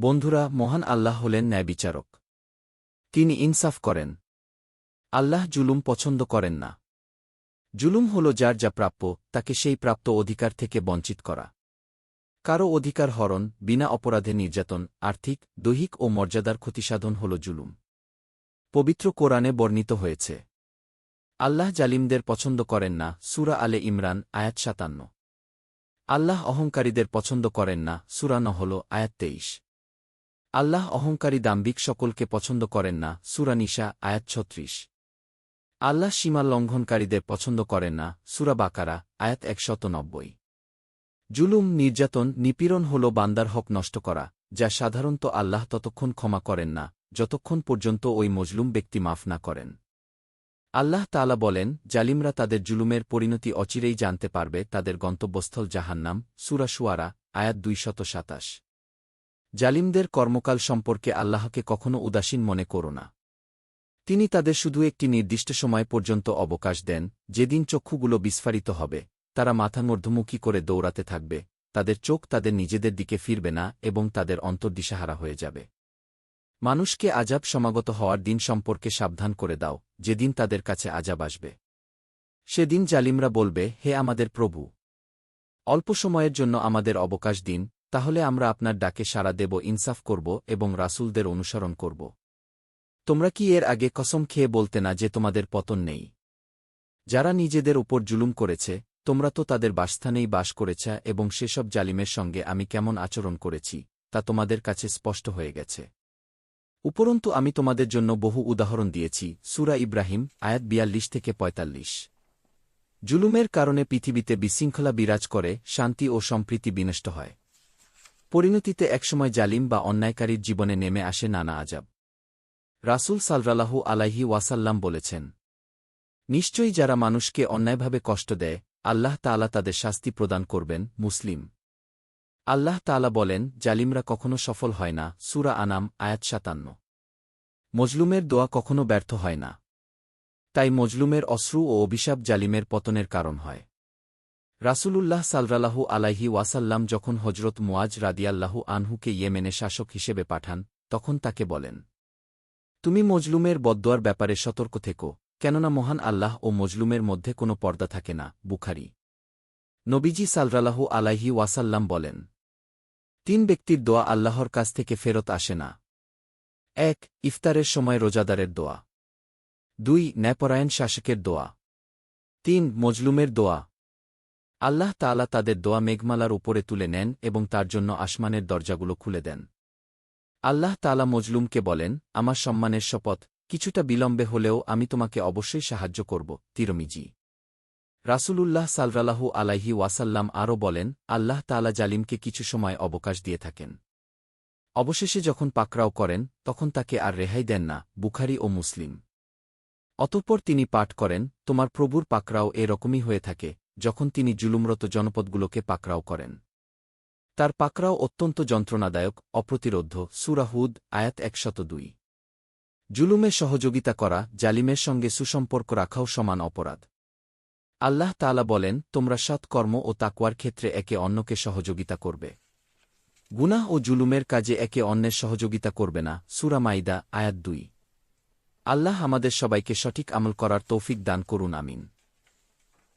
বন্ধুরা, মহান আল্লাহ হলেন ন্যায়বিচারক। তিনি ইনসাফ করেন। আল্লাহ জুলুম পছন্দ করেন না। জুলুম হল যার যা প্রাপ্য, তাকে সেই প্রাপ্ত অধিকার থেকে বঞ্চিত করা। কারও অধিকার হরণ, বিনা অপরাধে নির্যাতন, আর্থিক, দৈহিক ও মর্যাদার ক্ষতিসাধন হল জুলুম। পবিত্র কোরআনে বর্ণিত হয়েছে, আল্লাহ জালিমদের পছন্দ করেন না, সুরা আলে ইমরান, আয়াত সাতান্ন। আল্লাহ অহংকারীদের পছন্দ করেন না, সুরা নহল, আয়াত তেইশ। আল্লাহ অহংকারী দাম্বিক সকলকে পছন্দ করেন না সুরানিশা আয়াত ছত্রিশ। আল্লাহ সীমা লঙ্ঘনকারীদের পছন্দ করেন না, সুরা বাকারা, আয়াত একশত নব্বই। জুলুম, নির্যাতন, নিপীড়ন হল বান্দার হক নষ্ট করা, যা সাধারণত আল্লাহ ততক্ষণ ক্ষমা করেন না, যতক্ষণ পর্যন্ত ওই মজলুম ব্যক্তি মাফ না করেন। আল্লাহ তালা বলেন, জালিমরা তাদের জুলুমের পরিণতি অচিরেই জানতে পারবে, তাদের গন্তব্যস্থল জাহান্নাম সুরাশুয়ারা আয়াত দুইশত সাতাশ। জালিমদের কর্মকাল সম্পর্কে আল্লাহকে কখনো উদাসীন মনে করো না। তিনি তাদের শুধু একটি নির্দিষ্ট সময় পর্যন্ত অবকাশ দেন, যেদিন চক্ষুগুলো বিস্ফারিত হবে, তারা মাথা মধ্যমুখী করে দৌড়াতে থাকবে, তাদের চোখ তাদের নিজেদের দিকে ফিরবে না এবং তাদের অন্তর্দিশাহারা হয়ে যাবে। মানুষকে আজাব সমাগত হওয়ার দিন সম্পর্কে সাবধান করে দাও, যেদিন তাদের কাছে আজাব আসবে। সেদিন জালিমরা বলবে, হে আমাদের প্রভু! অল্প সময়ের জন্য আমাদের অবকাশ দিন তাহলে আমরা আপনার ডাকে সাড়া দেব, ইনসাফ করব এবং রাসূলদের অনুসরণ করব। তোমরা কি এর আগে কসম খেয়ে বলতে না যে তোমাদের পতন নেই? যারা নিজেদের উপর জুলুম করেছে, তোমরা তো তাদের বাসস্থানেই বাস করেছ এবং সেসব জালিমের সঙ্গে আমি কেমন আচরণ করেছি, তা তোমাদের কাছে স্পষ্ট হয়ে গেছে। উপরন্তু আমি তোমাদের জন্য বহু উদাহরণ দিয়েছি, সুরা ইব্রাহিম, আয়াত বিয়াল্লিশ থেকে পঁয়তাল্লিশ। জুলুমের কারণে পৃথিবীতে বিশৃঙ্খলা বিরাজ করে, শান্তি ও সম্প্রীতি বিনষ্ট হয়। পরিণতিতে একসময় জালিম বা অন্যায়কারীর জীবনে নেমে আসে নানা আজাব রাসুল সালরালাহু আলাইহি ওয়াসাল্লাম বলেছেন, নিশ্চয়ই যারা মানুষকে অন্যায়ভাবে কষ্ট দেয়, আল্লাহ তালা তাদের শাস্তি প্রদান করবেন, মুসলিম। আল্লাহ তালা বলেন, জালিমরা কখনো সফল হয় না। সুরা আনাম, আয়াত সাতান্ন। মজলুমের দোয়া কখনো ব্যর্থ হয় না। তাই মজলুমের অশ্রু ও অভিশাপ জালিমের পতনের কারণ হয়। রাসূলুল্লাহ সালরালাহু আলাইহি ওয়াসাল্লাম যখন হজরত মুয়াজ রাদিয়াল্লাহু আনহুকে ইয়েমেনে শাসক হিসেবে পাঠান, তখন তাকে বলেন, তুমি মজলুমের বদোয়ার ব্যাপারে সতর্ক থেকো, কেননা মহান আল্লাহ ও মজলুমের মধ্যে কোনো পর্দা থাকে না। বুখারি। নবীজি সালরালাহু আলাইহি ওয়াসাল্লাম বলেন, তিন ব্যক্তির দোয়া আল্লাহর কাছ থেকে ফেরত আসে না। এক, ইফতারের সময় রোজাদারের দোয়া। দুই, ন্যায়পরায়ণ শাসকের দোয়া। তিন, মজলুমের দোয়া। আল্লাহ তালা তাদের দোয়া মেঘমালার উপরে তুলে নেন এবং তার জন্য আসমানের দরজাগুলো খুলে দেন। আল্লাহ তালা মজলুমকে বলেন, আমার সম্মানের শপথ, কিছুটা বিলম্বে হলেও আমি তোমাকে অবশ্যই সাহায্য করব। তিরমিজি। রাসূলুল্লাহ সালরালাহু আলাইহি ওয়াসাল্লাম আরও বলেন, আল্লাহ তালা জালিমকে কিছু সময় অবকাশ দিয়ে থাকেন। অবশেষে যখন পাকরাও করেন, তখন তাকে আর রেহাই দেন না, বুখারি ও মুসলিম। অতঃপর তিনি পাঠ করেন, তোমার প্রভুর পাকরাও এরকমই হয়ে থাকে যখন তিনি জুলুমরত জনপদগুলোকে পাকরাও করেন। তার পাকরাও অত্যন্ত যন্ত্রণাদায়ক, অপ্রতিরোধ্য সুরাহুদ আয়াত একশত দুই জুলুমে সহযোগিতা করা, জালিমের সঙ্গে সুসম্পর্ক রাখাও সমান অপরাধ। আল্লাহ তালা বলেন, তোমরা সৎকর্ম ও তাকুয়ার ক্ষেত্রে একে অন্যকে সহযোগিতা করবে। গুনাহ ও জুলুমের কাজে একে অন্যের সহযোগিতা করবে না। সুরা মাইদা, আয়াত দুই। আল্লাহ আমাদের সবাইকে সঠিক আমল করার তৌফিক দান করুন, আমিন।